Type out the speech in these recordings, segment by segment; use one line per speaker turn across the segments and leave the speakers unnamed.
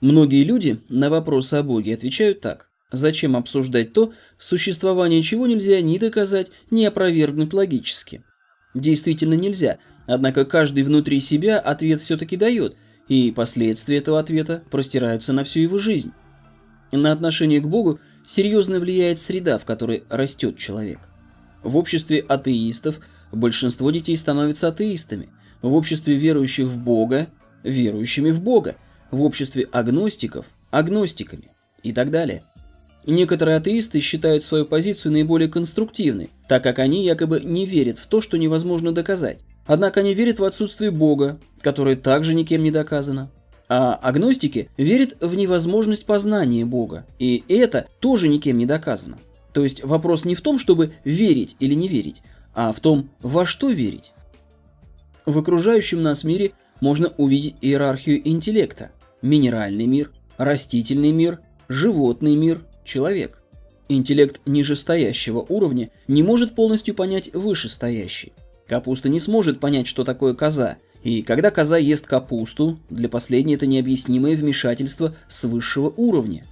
Многие люди на вопросы о Боге отвечают так. Зачем обсуждать то, существование чего нельзя ни доказать, ни опровергнуть логически? Действительно нельзя, однако каждый внутри себя ответ все-таки дает, и последствия этого ответа простираются на всю его жизнь. На отношение к Богу серьезно влияет среда, в которой растет человек. В обществе атеистов большинство детей становятся атеистами, в обществе верующих в Бога – верующими в Бога – в обществе агностиков – агностиками и так далее. Некоторые атеисты считают свою позицию наиболее конструктивной, так как они якобы не верят в то, что невозможно доказать. Однако они верят в отсутствие Бога, которое также никем не доказано. А агностики верят в невозможность познания Бога, и это тоже никем не доказано. То есть вопрос не в том, чтобы верить или не верить, а в том, во что верить. В окружающем нас мире можно увидеть иерархию интеллекта, минеральный мир, растительный мир, животный мир, человек. Интеллект нижестоящего уровня не может полностью понять вышестоящий. Капуста не сможет понять, что такое коза, и когда коза ест капусту, для последней это необъяснимое вмешательство с высшего уровня.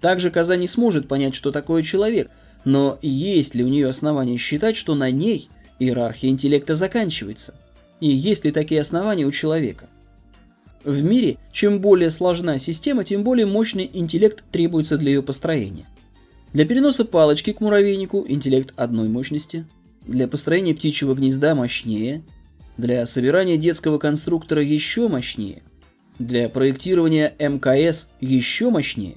Также коза не сможет понять, что такое человек, но есть ли у нее основания считать, что на ней иерархия интеллекта заканчивается? И есть ли такие основания у человека? В мире, чем более сложна система, тем более мощный интеллект требуется для ее построения. Для переноса палочки к муравейнику интеллект одной мощности, для построения птичьего гнезда мощнее, для собирания детского конструктора еще мощнее, для проектирования МКС еще мощнее.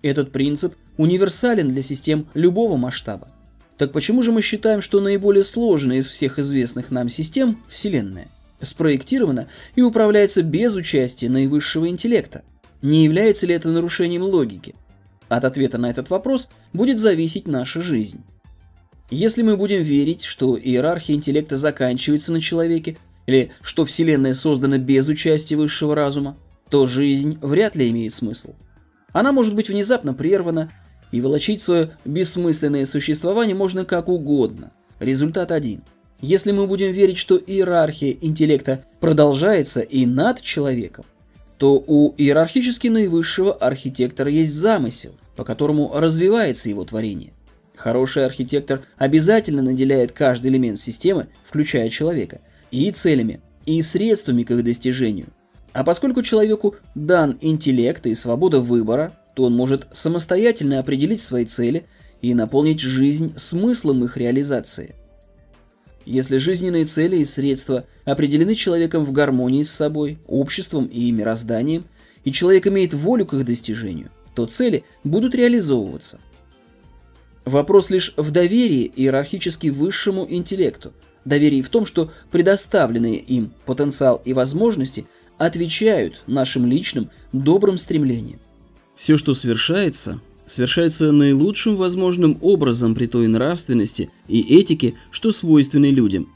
Этот принцип универсален для систем любого масштаба. Так почему же мы считаем, что наиболее сложная из всех известных нам систем – Вселенная? Спроектировано и управляется без участия наивысшего интеллекта. Не является ли это нарушением логики? От ответа на этот вопрос будет зависеть наша жизнь. Если мы будем верить, что иерархия интеллекта заканчивается на человеке, или что Вселенная создана без участия высшего разума, то жизнь вряд ли имеет смысл. Она может быть внезапно прервана, и волочить свое бессмысленное существование можно как угодно. Результат один – если мы будем верить, что иерархия интеллекта продолжается и над человеком, то у иерархически наивысшего архитектора есть замысел, по которому развивается его творение. Хороший архитектор обязательно наделяет каждый элемент системы, включая человека, и целями, и средствами к их достижению. А поскольку человеку дан интеллект и свобода выбора, то он может самостоятельно определить свои цели и наполнить жизнь смыслом их реализации. Если жизненные цели и средства определены человеком в гармонии с собой, обществом и мирозданием, и человек имеет волю к их достижению, то цели будут реализовываться. Вопрос лишь в доверии иерархически высшему интеллекту, доверии в том, что предоставленные им потенциал и возможности отвечают нашим личным добрым стремлениям. Все, что совершается, совершается наилучшим возможным образом при той нравственности и этике, что свойственны людям.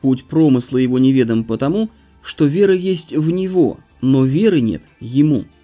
Путь промысла его неведом потому, что вера есть в него, но веры нет ему –